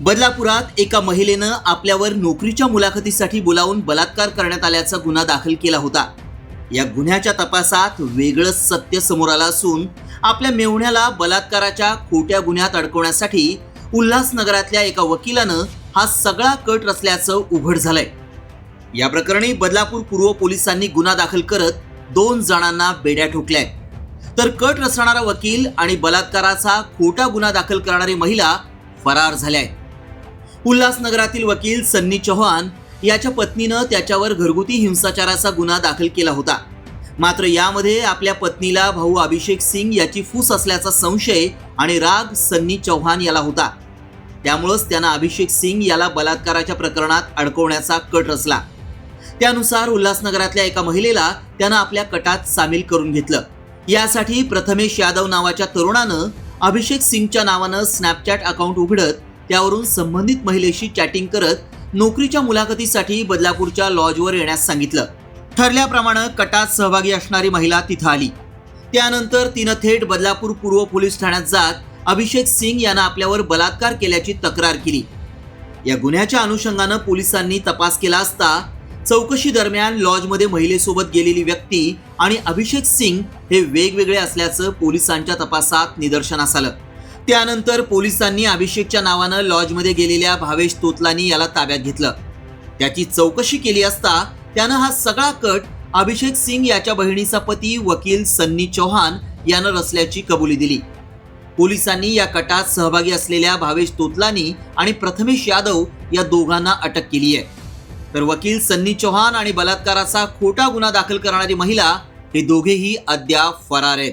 बदलापुरात एका महिलेनं आपल्यावर नोकरीच्या मुलाखतीसाठी बोलावून बलात्कार करण्यात आल्याचा गुन्हा दाखल केला होता. या गुन्ह्याच्या तपासात वेगळं सत्य समोर आलं असून आपल्या मेवण्याला बलात्काराच्या खोट्या गुन्ह्यात अडकवण्यासाठी उल्हासनगरातल्या एका वकिलानं हा सगळा कट रचल्याचं उघड झालंय. या प्रकरणी बदलापूर पूर्व पोलिसांनी गुन्हा दाखल करत दोन जणांना बेड्या ठोकल्या तर कट रचणारा वकील आणि बलात्काराचा खोटा गुन्हा दाखल करणारी महिला फरार झाल्या आहेत उल्हासनगरातील वकील सन्नी चौहान याच्या पत्नीनं त्याच्यावर घरगुती हिंसाचाराचा गुन्हा दाखल केला होता. मात्र यामध्ये आपल्या पत्नीला भाऊ अभिषेक सिंग याची फूस असल्याचा संशय आणि राग सन्नी चौहान याला होता. त्यामुळंच त्यानं अभिषेक सिंग याला बलात्काराच्या प्रकरणात अडकवण्याचा कट रचला. त्यानुसार उल्हासनगरातल्या एका महिलेला त्यानं आपल्या कटात सामील करून घेतलं. यासाठी प्रथमेश यादव नावाच्या तरुणानं अभिषेक सिंगच्या नावानं स्नॅपचॅट अकाउंट उघडत त्यावरून संबंधित महिलेशी चॅटिंग करत नोकरीच्या मुलाखतीसाठी बदलापूरच्या लॉजवर येण्यास सांगितलं. ठरल्याप्रमाणे कटात सहभागी असणारी महिला तिथं आली. त्यानंतर तिनं थेट बदलापूर पूर्व पोलीस ठाण्यात जात अभिषेक सिंग यांना आपल्यावर बलात्कार केल्याची तक्रार केली. या गुन्ह्याच्या अनुषंगानं पोलिसांनी तपास केला असता चौकशी दरम्यान लॉजमध्ये महिलेसोबत गेलेली व्यक्ती आणि अभिषेक सिंग हे वेगवेगळे असल्याचं पोलिसांच्या तपासात निदर्शनास आलं. त्यानंतर पोलिसांनी अभिषेकच्या नावानं लॉजमध्ये गेलेल्या भावेश तोतलानी याला ताब्यात घेतलं. त्याची चौकशी केली असता त्यानं हा सगळा कट अभिषेक सिंग याच्या बहिणीचा पती वकील सन्नी चौहान यानं रचल्याची कबुली दिली. पोलिसांनी या कटात सहभागी असलेल्या भावेश तोतलानी आणि प्रथमेश यादव या दोघांना अटक केली आहे. तर वकील सन्नी चौहान आणि बलात्काराचा खोटा गुन्हा दाखल करणारी महिला हे दोघेही अद्याप फरार आहेत.